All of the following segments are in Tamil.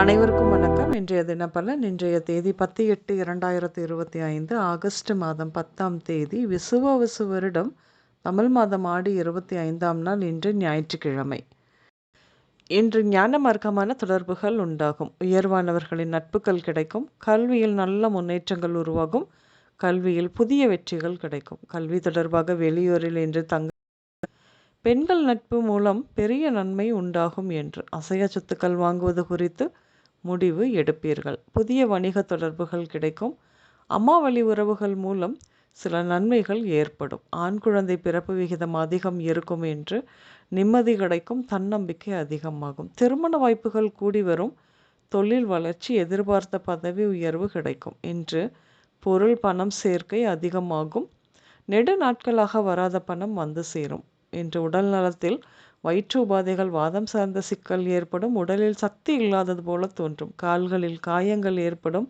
அனைவருக்கும் வணக்கம். இன்றைய தினப்பலன் இன்றைய தேதி பத்து எட்டு இரண்டாயிரத்தி இருபத்தி ஐந்து ஆகஸ்ட் மாதம் பத்தாம் தேதி விசுவாவசு வருடம் தமிழ் மாதம் ஆடி இருபத்தி ஐந்தாம் நாள் இன்று ஞாயிற்றுக்கிழமை. இன்று ஞான மார்க்கமான தொடர்புகள் உண்டாகும். உயர்வானவர்களின் நட்புகள் கிடைக்கும். கல்வியில் நல்ல முன்னேற்றங்கள் உருவாகும். கல்வியில் புதிய வெற்றிகள் கிடைக்கும். கல்வி தொடர்பாக வெளியூரில் இன்று தங்க பெண்கள் நட்பு மூலம் பெரிய நன்மை உண்டாகும் என்று அசைய சொத்துக்கள் வாங்குவது குறித்து முடிவு எடுப்பீர்கள். புதிய வணிக தொடர்புகள் கிடைக்கும். அம்மாவளி உறவுகள் மூலம் சில நன்மைகள் ஏற்படும். ஆண் குழந்தை பிறப்பு விகிதம் அதிகம் இருக்கும் என்று நிம்மதி கிடைக்கும் தன்னம்பிக்கை அதிகமாகும். திருமண வாய்ப்புகள் கூடி வரும். தொழில் வளர்ச்சி எதிர்பார்த்த பதவி உயர்வு கிடைக்கும். என்று பொருள் பணம் சேர்க்கை அதிகமாகும். நெடு நாட்களாக வராத பணம் வந்து சேரும். இன்று உடல் நலத்தில் வயிற்று உபாதைகள் வாதம் சார்ந்த சிக்கல் ஏற்படும் உடலில் சக்தி இல்லாதது போல தோன்றும். கால்களில் காயங்கள் ஏற்படும்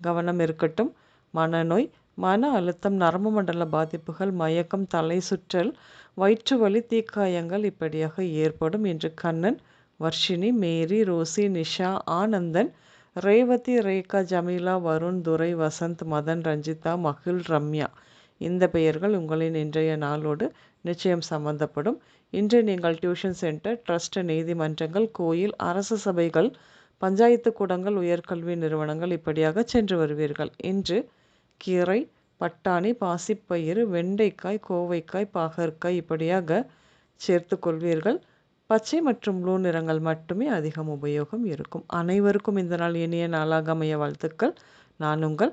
கவனம் இருக்கட்டும். மனநோய் மன அழுத்தம் நரம்பு மண்டல பாதிப்புகள் மயக்கம் தலை சுற்றல் வயிற்று வலி தீக்காயங்கள் இப்படியாக ஏற்படும். என்று கண்ணன் வர்ஷினி மேரி ரோசி நிஷா ஆனந்தன் ரேவதி ரேகா ஜமீலா வருண் துரை வசந்த் மதன் ரஞ்சிதா மகிழ் ரம்யா. இந்த பெயர்கள் உங்களின் இன்றைய நாளோடு நிச்சயம் சம்பந்தப்படும். இன்று நீங்கள் டியூஷன் சென்டர் ட்ரஸ்ட் நீதிமன்றங்கள் கோயில் அரசு சபைகள் பஞ்சாயத்து கூடங்கள் உயர்கல்வி நிறுவனங்கள் இப்படியாக சென்று வருவீர்கள். இன்று கீரை பட்டாணி பாசிப்பயிறு வெண்டைக்காய் கோவைக்காய் பாகற்காய் இப்படியாக சேர்த்து கொள்வீர்கள். பச்சை மற்றும் ப்ளூ நிறங்கள் மட்டுமே அதிகம் உபயோகம் இருக்கும். அனைவருக்கும் இந்த நாள் இனிய நாளாக அமைய வாழ்த்துக்கள். நான் உங்கள்